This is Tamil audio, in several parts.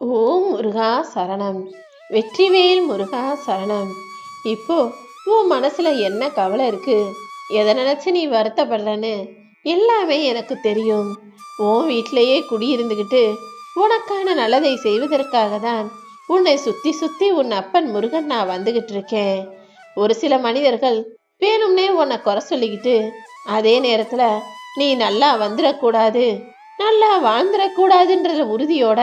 ஓம் முருகா சரணம். வெற்றிவேல் முருகா சரணம். இப்போ உன் மனசுல என்ன கவலை இருக்கு? எதை நினைச்சு நீ வருத்தப்படுறன்னு? எல்லாமே எனக்கு தெரியும். உன் வீட்டிலேயே குடியிருந்துக்கிட்டு உனக்கான நல்லதை செய்வதற்காக தான் உன்னை சுத்தி சுத்தி உன் அப்பன் முருகன் நான் வந்துகிட்டு இருக்கேன். ஒரு சில மனிதர்கள் வேணும்னே உன்னை குறை சொல்லிக்கிட்டு அதே நேரத்துல நீ நல்லா வந்துடக்கூடாது நல்லா வாழ்ந்துடக்கூடாதுன்ற உறுதியோட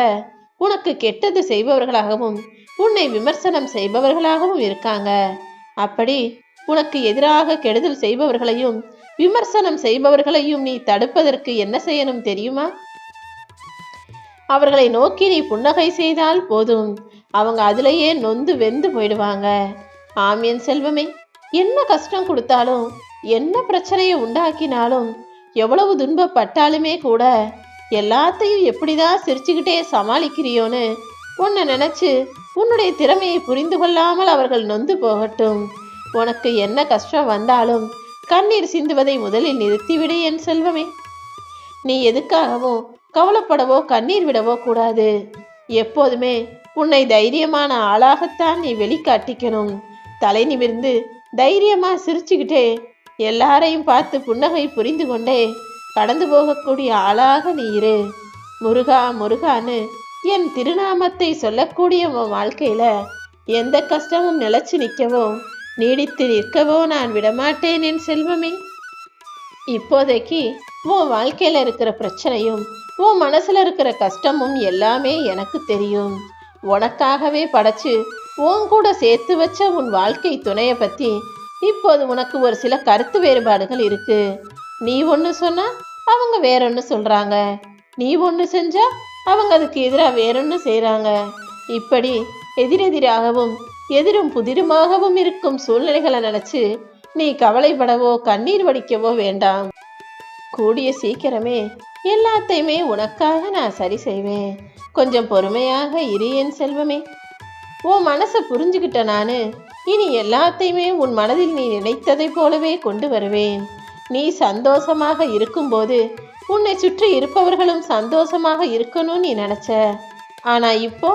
உனக்கு கெட்டது செய்பவர்களாகவும் உன்னை விமர்சனம் செய்பவர்களாகவும் இருக்காங்க. அப்படி உனக்கு எதிராக கெடுதல் செய்பவர்களையும் விமர்சனம் செய்பவர்களையும் நீ தடுப்பதற்கு என்ன செய்யணும் தெரியுமா? அவர்களை நோக்கி நீ புன்னகை செய்தால் போதும். அவங்க அதிலேயே நொந்து வெந்து போயிடுவாங்க. ஆமியன் செல்வமே. என்ன கஷ்டம் கொடுத்தாலும் என்ன பிரச்சனையை உண்டாக்கினாலும் எவ்வளவு துன்பப்பட்டாலுமே கூட எல்லாத்தையும் எப்படிதான் சிரிச்சுக்கிட்டே சமாளிக்கிறியோன்னு உன்னை நினைச்சு உன்னுடைய திறமையை புரிந்து கொள்ளாமல் அவர்கள் நொந்து போகட்டும். உனக்கு என்ன கஷ்டம் வந்தாலும் கண்ணீர் சிந்துவதை முதலில் நிறுத்திவிடு என் செல்வமே. நீ எதுக்காகவும் கவலைப்படவோ கண்ணீர் விடவோ கூடாது. எப்போதுமே உன்னை தைரியமான ஆளாகத்தான் நீ வெளிக்காட்டிக்கணும். தலை நிமிர்ந்து தைரியமா சிரிச்சுக்கிட்டே எல்லாரையும் பார்த்து புன்னகை புரிந்து கொண்டே கடந்து போகக்கூடிய ஆளாக நீ இரு. முருகா முருகான்னு என் திருநாமத்தை சொல்லக்கூடிய உன் வாழ்க்கையில எந்த கஷ்டமும் நிலச்சி நிற்கவோ நீடித்து நிற்கவோ நான் விடமாட்டேன் என் செல்வமே. இப்போதைக்கு உன் வாழ்க்கையில இருக்கிற பிரச்சனையும் உன் மனசுல இருக்கிற கஷ்டமும் எல்லாமே எனக்கு தெரியும். உனக்காகவே படைச்சு உன் கூட சேர்த்து வச்ச உன் வாழ்க்கை துணையை பத்தி இப்போது உனக்கு ஒரு சில கருத்து வேறுபாடுகள் இருக்குது நீ ஒன்று சொன்னால் அவங்க வேறொன்று சொல்கிறாங்க நீ ஒன்று செஞ்சால் அவங்க அதுக்கு எதிராக வேறொன்று செய்கிறாங்க இப்படி எதிரெதிராகவும் எதிரும் புதிருமாகவும் இருக்கும் சூழ்நிலைகளை நினச்சி நீ கவலைப்படவோ கண்ணீர் வடிக்கவோ வேண்டாம். கூடிய சீக்கிரமே எல்லாத்தையுமே உனக்காக நான் சரி செய்வேன். கொஞ்சம் பொறுமையாக இரு என் செல்வமே. உன் மனசை புரிஞ்சுக்கிட்ட நான் இனி எல்லாத்தையுமே உன் மனதில் நீ நினைத்ததை போலவே கொண்டு வருவேன். நீ சந்தோஷமாக இருக்கும்போது உன்னை சுற்றி இருப்பவர்களும் சந்தோஷமாக இருக்கணும்னு நீ நினச்ச. ஆனால் இப்போ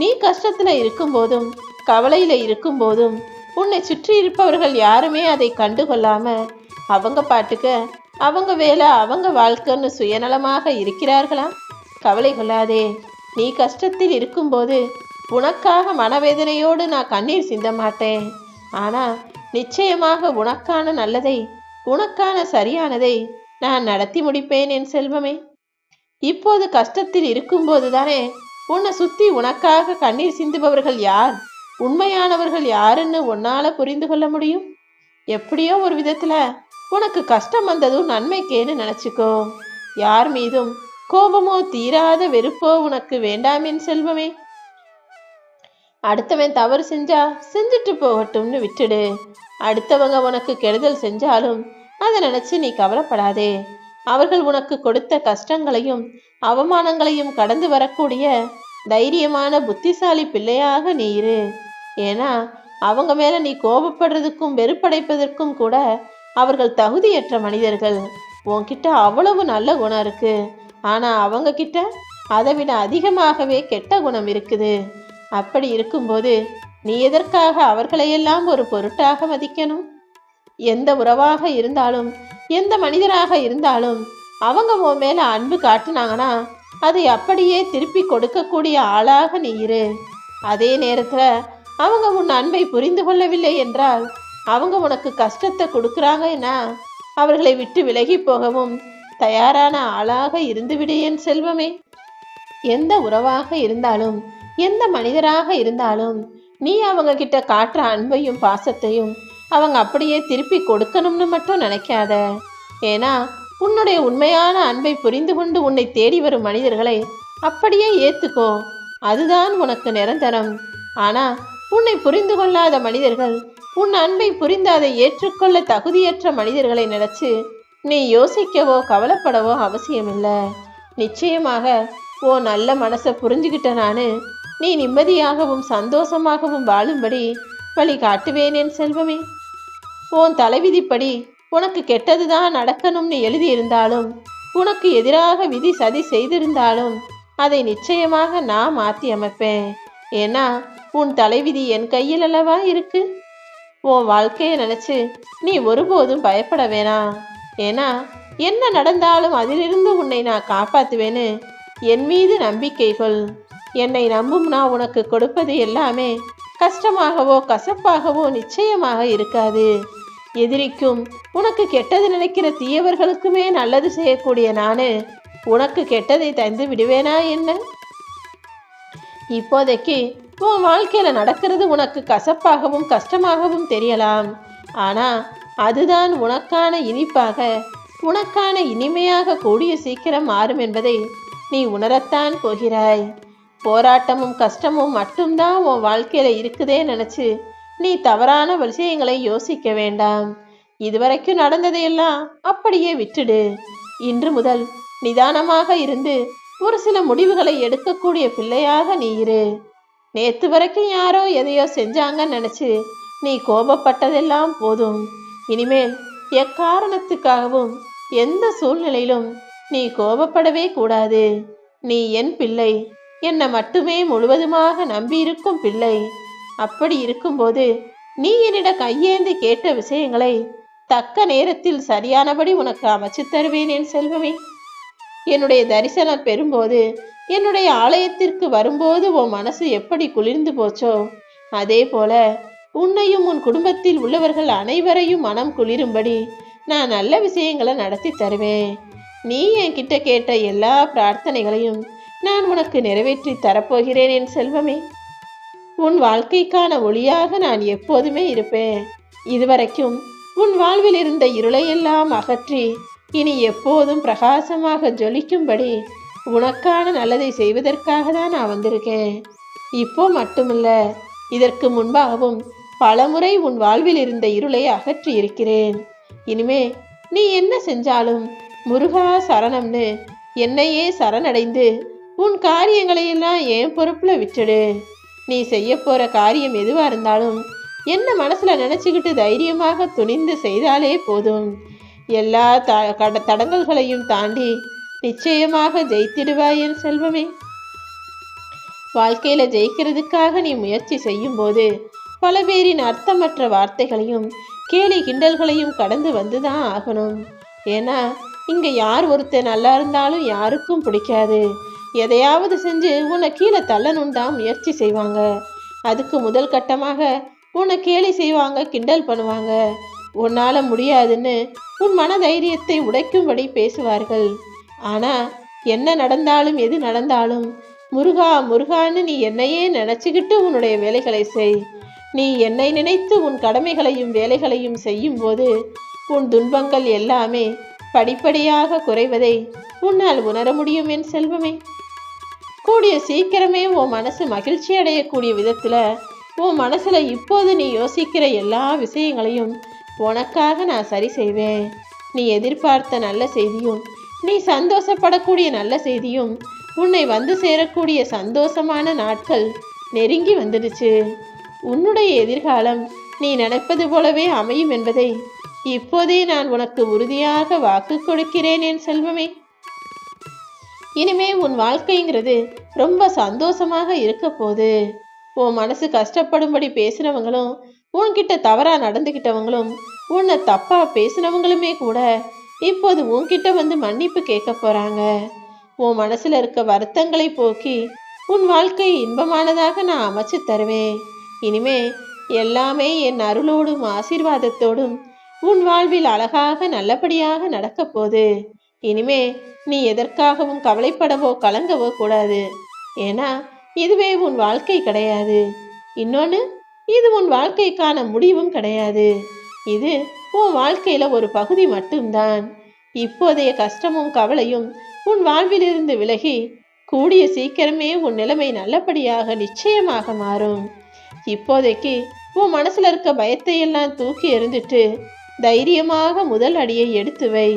நீ கஷ்டத்தில் இருக்கும்போதும் கவலையில் இருக்கும்போதும் உன்னை சுற்றி இருப்பவர்கள் யாருமே அதை கண்டுகொள்ளாமல் அவங்க பாட்டுக்க அவங்க வேலை அவங்க வாழ்க்கைன்னு சுயநலமாக இருக்கிறார்களா? கவலை கொள்ளாதே. நீ கஷ்டத்தில் இருக்கும்போது உனக்காக மனவேதனையோடு நான் கண்ணீர் சிந்த மாட்டேன். ஆனால் நிச்சயமாக உனக்கான நல்லதை உனக்கான சரியானதை நான் நடத்தி முடிப்பேன் என் செல்வமே. இப்போது கஷ்டத்தில் இருக்கும்போது தானே உன்னை சுத்தி உனக்காக கண்ணீர் சிந்துபவர்கள் யார்? உண்மையானவர்கள் யாருன்னு உன்னால புரிந்து கொள்ள முடியும்? எப்படியோ ஒரு விதத்துல உனக்கு கஷ்டம் வந்ததும் நன்மைக்கேன்னு நினைச்சுக்கோ. யார் மீதும் கோபமோ தீராத வெறுப்போ உனக்கு வேண்டாம் என் செல்வமே. அடுத்தவன் தவறு செஞ்சா செஞ்சுட்டு போகட்டும்னு விட்டுடு. அடுத்தவங்க உனக்கு கெடுதல் செஞ்சாலும் அதை நினைச்சு நீ கவலைப்படாதே. அவர்கள் உனக்கு கொடுத்த கஷ்டங்களையும் அவமானங்களையும் கடந்து வரக்கூடிய தைரியமான புத்திசாலி பிள்ளையாக நீ இரு. ஏன்னா அவங்க மேல நீ கோபப்படுறதுக்கும் வெறுப்படைப்பதற்கும் கூட அவர்கள் தகுதியற்ற மனிதர்கள். உன்கிட்ட அவ்வளவு நல்ல குணம் இருக்கு. ஆனா அவங்க கிட்ட அதை விட அதிகமாகவே கெட்ட குணம் இருக்குது. அப்படி இருக்கும்போது நீ எதற்காக அவர்களையெல்லாம் ஒரு பொருட்டாக மதிக்கணும்? எந்த உறவாக இருந்தாலும் எந்த மனிதராக இருந்தாலும் அவங்க உன் மேல அன்பு காட்டுனாங்கன்னா அதை அப்படியே திருப்பி கொடுக்கக்கூடிய ஆளாக நீ இரு. அதே நேரத்துல அவங்க உன் அன்பை புரிந்து கொள்ளவில்லை என்றால் அவங்க உனக்கு கஷ்டத்தை கொடுக்குறாங்கன்னா அவர்களை விட்டு விலகி போகவும் தயாரான ஆளாக இருந்துவிடு என் செல்வமே. எந்த உறவாக இருந்தாலும் எந்த மனிதராக இருந்தாலும் நீ அவங்க கிட்ட காட்டுற அன்பையும் பாசத்தையும் அவங்க அப்படியே திருப்பி கொடுக்கணும்னு மட்டும் நினைக்காத. ஏன்னா உன்னுடைய உண்மையான அன்பை புரிந்து கொண்டு உன்னை தேடி வரும் மனிதர்களை அப்படியே ஏத்துக்கோ. அதுதான் உனக்கு நிரந்தரம். ஆனா உன்னை புரிந்து கொள்ளாத மனிதர்கள் உன் அன்பை புரிந்து அதை ஏற்றுக்கொள்ள தகுதியற்ற மனிதர்களை நினைச்சு நீ யோசிக்கவோ கவலைப்படவோ அவசியமில்லை. நிச்சயமாக ஓ நல்ல மனசை புரிஞ்சுக்கிட்ட நானு நீ நிம்மதியாகவும் சந்தோஷமாகவும் வாழும்படி வழி காட்டுவேனேன் செல்வமே. உன் தலைவிதிப்படி உனக்கு கெட்டதுதான் நடக்கணும்னு எழுதியிருந்தாலும் உனக்கு எதிராக விதி சதி செய்திருந்தாலும் அதை நிச்சயமாக நான் மாற்றி அமைப்பேன். ஏன்னா உன் தலைவிதி என் கையில் அல்லவா இருக்கு? உன் வாழ்க்கையை நினைச்சு நீ ஒருபோதும் பயப்பட வேணாம். ஏன்னா என்ன நடந்தாலும் அதிலிருந்து உன்னை நான் காப்பாற்றுவேன்னு என் மீது நம்பிக்கை கொள். என்னை நம்பும் நான் உனக்கு கொடுப்பது எல்லாமே கஷ்டமாகவோ கசப்பாகவோ நிச்சயமாக இருக்காது. எதிரிக்கும். உனக்கு கெட்டது நினைக்கிற தீயவர்களுக்குமே நல்லது செய்யக்கூடிய நானு. உனக்கு கெட்டதை தந்து விடுவேனா என்ன? இப்போதைக்கு உன் வாழ்க்கையில் நடக்கிறது உனக்கு கசப்பாகவும் கஷ்டமாகவும் தெரியலாம். ஆனால் அதுதான் உனக்கான இனிப்பாக உனக்கான இனிமையாக கூடிய சீக்கிரம் மாறும் என்பதை நீ உணரத்தான் போகிறாய். போராட்டமும் கஷ்டமும் மட்டும்தான் உன் வாழ்க்கையில் இருக்குதே நினச்சி நீ தவறான விஷயங்களை யோசிக்க வேண்டாம். இதுவரைக்கும் நடந்ததையெல்லாம் அப்படியே விட்டுடு. இன்று முதல் நிதானமாக இருந்து ஒரு சில முடிவுகளை எடுக்கக்கூடிய பிள்ளையாக நீ இரு. நேத்து வரைக்கும் யாரோ எதையோ செஞ்சாங்கன்னு நினைச்சு நீ கோபப்பட்டதெல்லாம் போதும். இனிமேல் எக்காரணத்துக்காகவும் எந்த சூழ்நிலையிலும் நீ கோபப்படவே கூடாது. நீ என் பிள்ளை. என்னை மட்டுமே முழுவதுமாக நம்பியிருக்கும் பிள்ளை. அப்படி இருக்கும்போது நீ என்னிட கையேந்தி கேட்ட விஷயங்களை தக்க நேரத்தில் சரியானபடி உனக்கு அமைச்சு தருவேன் என் செல்வமே. என்னுடைய தரிசனம் பெறும்போது என்னுடைய ஆலயத்திற்கு வரும்போது உன் மனசு எப்படி குளிர்ந்து போச்சோ அதே போல உன்னையும் உன் குடும்பத்தில் உள்ளவர்கள் அனைவரையும் மனம் குளிரும்படி நான் நல்ல விஷயங்களை நடத்தி தருவேன். நீ என்கிட்ட கேட்ட எல்லா பிரார்த்தனைகளையும் நான் உனக்கு நிறைவேற்றி தரப்போகிறேன் என் செல்வமே. உன் வாழ்க்கைக்கான ஒளியாக நான் எப்போதுமே இருப்பேன். இதுவரைக்கும் உன் வாழ்வில் இருந்த இருளையெல்லாம் அகற்றி இனி எப்போதும் பிரகாசமாக ஜொலிக்கும்படி உனக்கான நல்லதை செய்வதற்காக தான் நான் வந்திருக்கேன். இப்போ மட்டுமில்ல இதற்கு முன்பாகவும் பலமுறை உன் வாழ்வில் இருந்த இருளை அகற்றி இருக்கிறேன். இனிமே நீ என்ன செஞ்சாலும் முருகா சரணம்னு என்னையே சரணடைந்து உன் காரியங்களையெல்லாம் என் பொறுப்பில் விட்டுடு. நீ செய்ய போற காரியம் எதுவா இருந்தாலும் என்ன மனசுல நினைச்சுக்கிட்டு தைரியமாக துணிந்து செய்தாலே போதும். எல்லா த கட தடங்கல்களையும் தாண்டி நிச்சயமாக ஜெயித்திடுவாய் என் செல்வமே. வாழ்க்கையில ஜெயிக்கிறதுக்காக நீ முயற்சி செய்யும் போது பல பேரின் அர்த்தமற்ற வார்த்தைகளையும் கேலி கிண்டல்களையும் கடந்து வந்துதான் ஆகணும். ஏன்னா இங்க யார் ஒருத்தன் நல்லா இருந்தாலும் யாருக்கும் பிடிக்காது. எதையாவது செஞ்சு உன்னை கீழே தள்ளணும் தான் முயற்சி செய்வாங்க. அதுக்கு முதல் கட்டமாக உன்னை கேலி செய்வாங்க கிண்டல் பண்ணுவாங்க. உன்னால் முடியாதுன்னு உன் மன தைரியத்தை உடைக்கும்படி பேசுவார்கள். ஆனால் என்ன நடந்தாலும் எது நடந்தாலும் முருகா முருகான்னு நீ என்னையே நினச்சிக்கிட்டு உன்னுடைய வேலைகளை செய். நீ என்னை நினைத்து உன் கடமைகளையும் வேலைகளையும் செய்யும் போது உன் துன்பங்கள் எல்லாமே படிப்படியாக குறைவதை உன்னால் உணர முடியும் என் செல்வமே. கூடிய சீக்கிரமே உன் மனசு மகிழ்ச்சி அடையக்கூடிய விதத்துல உன் மனசுல இப்போது நீ யோசிக்கிற எல்லா விஷயங்களையும் உனக்காக நான் சரி செய்வேன். நீ எதிர்பார்த்த நல்ல செய்தியும் நீ சந்தோஷப்படக்கூடிய நல்ல செய்தியும் உன்னை வந்து சேரக்கூடிய சந்தோஷமான நாட்கள் நெருங்கி வந்துடுச்சு. உன்னுடைய எதிர்காலம் நீ நினைப்பது போலவே அமையும் என்பதை இப்போதே நான் உனக்கு உறுதியாக வாக்கு கொடுக்கிறேன் என் செல்வமே. இனிமே உன் வாழ்க்கைங்கிறது ரொம்ப சந்தோஷமாக இருக்க போகுது. உன் மனசு கஷ்டப்படும்படி பேசுகிறவங்களும் உன்கிட்ட தவறா நடந்துக்கிட்டவங்களும் உன்னை தப்பா பேசினவங்களுமே கூட இப்போது உன்கிட்ட வந்து மன்னிப்பு கேட்க போறாங்க. உன் மனசுல இருக்க வருத்தங்களை போக்கி உன் வாழ்க்கை இன்பமானதாக நான் அமைச்சு தருவேன். இனிமே எல்லாமே என் அருளோடும் ஆசீர்வாதத்தோடும் உன் வாழ்வில் அழகாக நல்லபடியாக நடக்கப்போகுது இனிமே நீ எதற்காகவும் கவலைப்படவோ கலங்கவோ கூடாது. ஏன்னா இதுவே உன் வாழ்க்கை கிடையாது. இன்னொன்று இது உன் வாழ்க்கைக்கான முடிவும் கிடையாது. இது உன் வாழ்க்கையில ஒரு பகுதி மட்டும்தான். இப்போதைய கஷ்டமும் கவலையும் உன் வாழ்விலிருந்து விலகி கூடிய சீக்கிரமே உன் நிலைமை நல்லபடியாக நிச்சயமாக மாறும். இப்போதைக்கு உன் மனசுல இருக்க பயத்தையெல்லாம் தூக்கி எறிந்துட்டு தைரியமாக முதல் அடியை எடுத்து வை.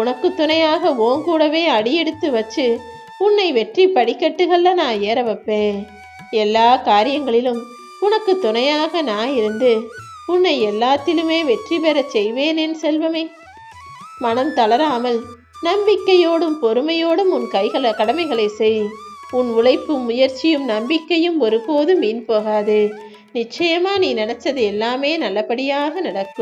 உனக்கு துணையாக ஓங்கூடவே கூடவே அடி எடுத்து வச்சு உன்னை வெற்றி படிக்கட்டுகள்ல நான் ஏற வைப்பேன். எல்லா காரியங்களிலும் உனக்கு துணையாக நான் இருந்து உன்னை எல்லாத்திலுமே வெற்றி பெறச் செய்வேன் என் செல்வமே. மனம் தளராமல் நம்பிக்கையோடும் பொறுமையோடும் உன் கைகளை கடமைகளை செய். உன் உழைப்பும் முயற்சியும் நம்பிக்கையும் ஒருபோதும் வீண் போகாது. நிச்சயமா நீ நினைச்சது எல்லாமே நல்லபடியாக நடக்கும்.